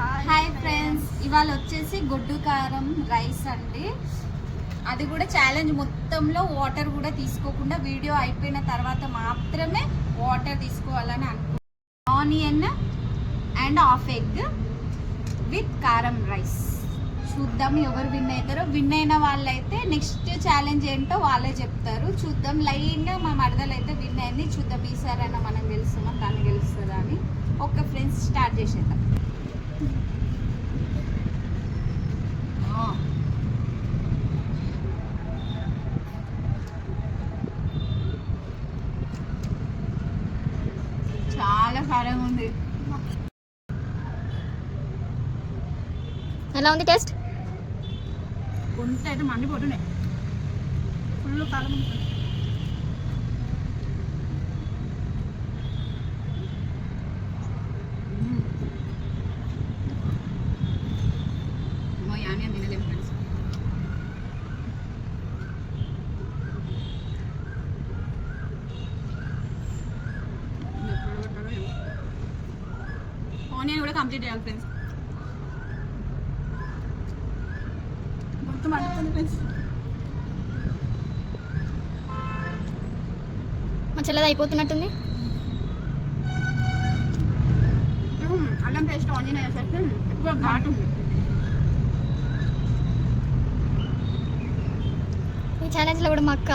Hi friends ఇవాళ వచ్చేసి గొడ్డు కారం రైస్ అండి. అది కూడా ఛాలెంజ్ మొత్తంలో వాటర్ కూడా తీసుకోకుండా వీడియో అయిపోయిన తర్వాత మాత్రమే వాటర్ తీసుకోవాలని అనుకుంటున్నాను. Onion and half egg with కారం రైస్. చూద్దాం ఎవరు విన్ అవుతారో. విన్ అయిన వాళ్ళైతే నెక్స్ట్ ఛాలెంజ్ ఏంటో వాళ్ళే చెప్తారు. చూద్దాం. లైన్గా మా మరదలు అయితే విన్ అయింది. చూద్దాం. ఈసారైనా మనం గెలుస్తున్నాం తను గెలుస్తుందా అని. ఓకే ఫ్రెండ్స్ స్టార్ట్ చేసేద్దాం. చాలా కారం ఉంది. ఎలా ఉంది టేస్ట్? గొంతు అయితే మండిపోతున్నాయి. ఫుల్ కారం ఉంటుంది మ్మ్. అమ్మో, ఈ ఆనియన్ తినలేము ఫ్రెండ్స్ ఆనియన్ కూడా కంప్లీట్ చేయాలి ఫ్రెండ్స్ మొత్తం అడుగుతుంది ఫ్రెండ్స్ మా చెల్లది అయిపోతున్నట్టుంది. అల్లం పేస్ట్ ఆనియన్ అయ్యేసరికి ఎక్కువ ఘాటు ఉంది. ఈ ఛాలెంజ్లో కూడా మా అక్క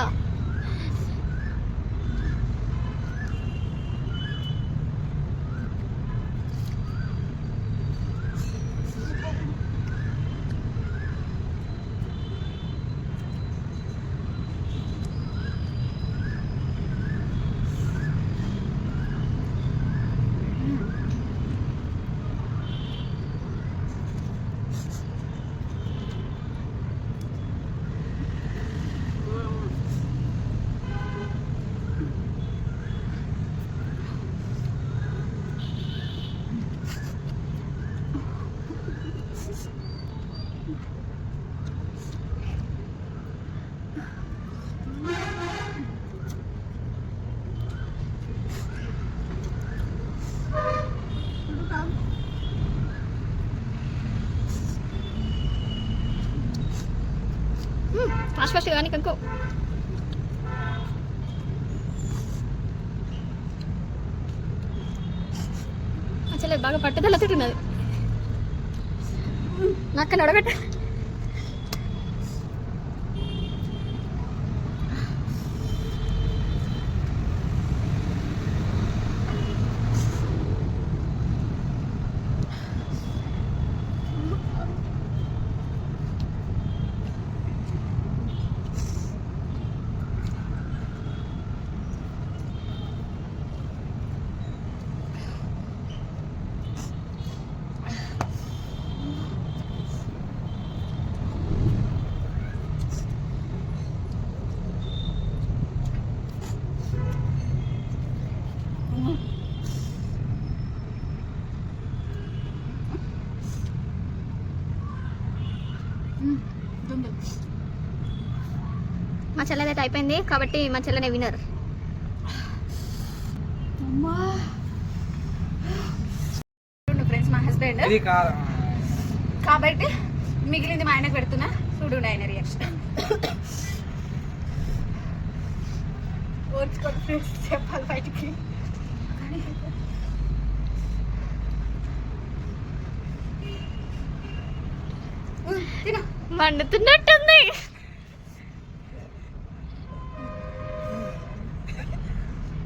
ఫాస్ట్ ఫాస్ట్ కానీ కంకో మా చెల్లెది బాగా పట్టుదల తిట్టున్నది నాకు నడగట్ట మా చెల్లెది అయితే అయిపోయింది కాబట్టి మా చెల్లెనే వినర్ ఫ్రెండ్స్ మా హస్బెండ్. కాబట్టి మిగిలింది మా ఆయనకు పెడుతున్నా. చూడు ఆయన రియాక్షన్ ఓర్చుకోండి ఫ్రెండ్స్ చెప్పాలి బయటికి. తిను మండుతున్నట్టుంది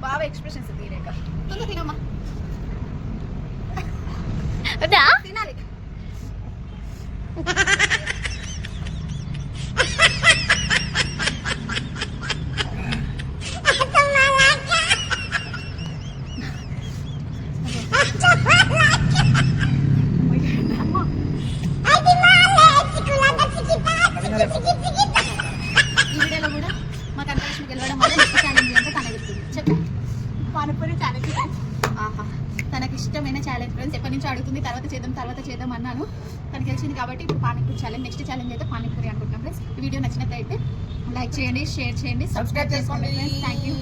బాగా ఎక్స్ప్రెషన్స్ పానీపూరి ఛాలెంజ్ ఆహా. తనకి ఇష్టమైన ఛాలెంజ్ ఫ్రెండ్స్ ఎప్పటి నుంచి అడుగుతుంది తర్వాత చేద్దాం తర్వాత చేద్దాం అన్నాను. తనకి తెలిసింది కాబట్టి ఇప్పుడు పానీపూరి ఛాలెంజ్ నెక్స్ట్ ఛాలెంజ్ అయితే పానీపూరి అనుకుంటున్నాం ఫ్రెండ్స్ ఈ వీడియో నచ్చినట్లయితే లైక్ చేయండి షేర్ చేయండి సబ్స్క్రైబ్ చేసుకోండి ఫ్రెండ్స్ థ్యాంక్ యూ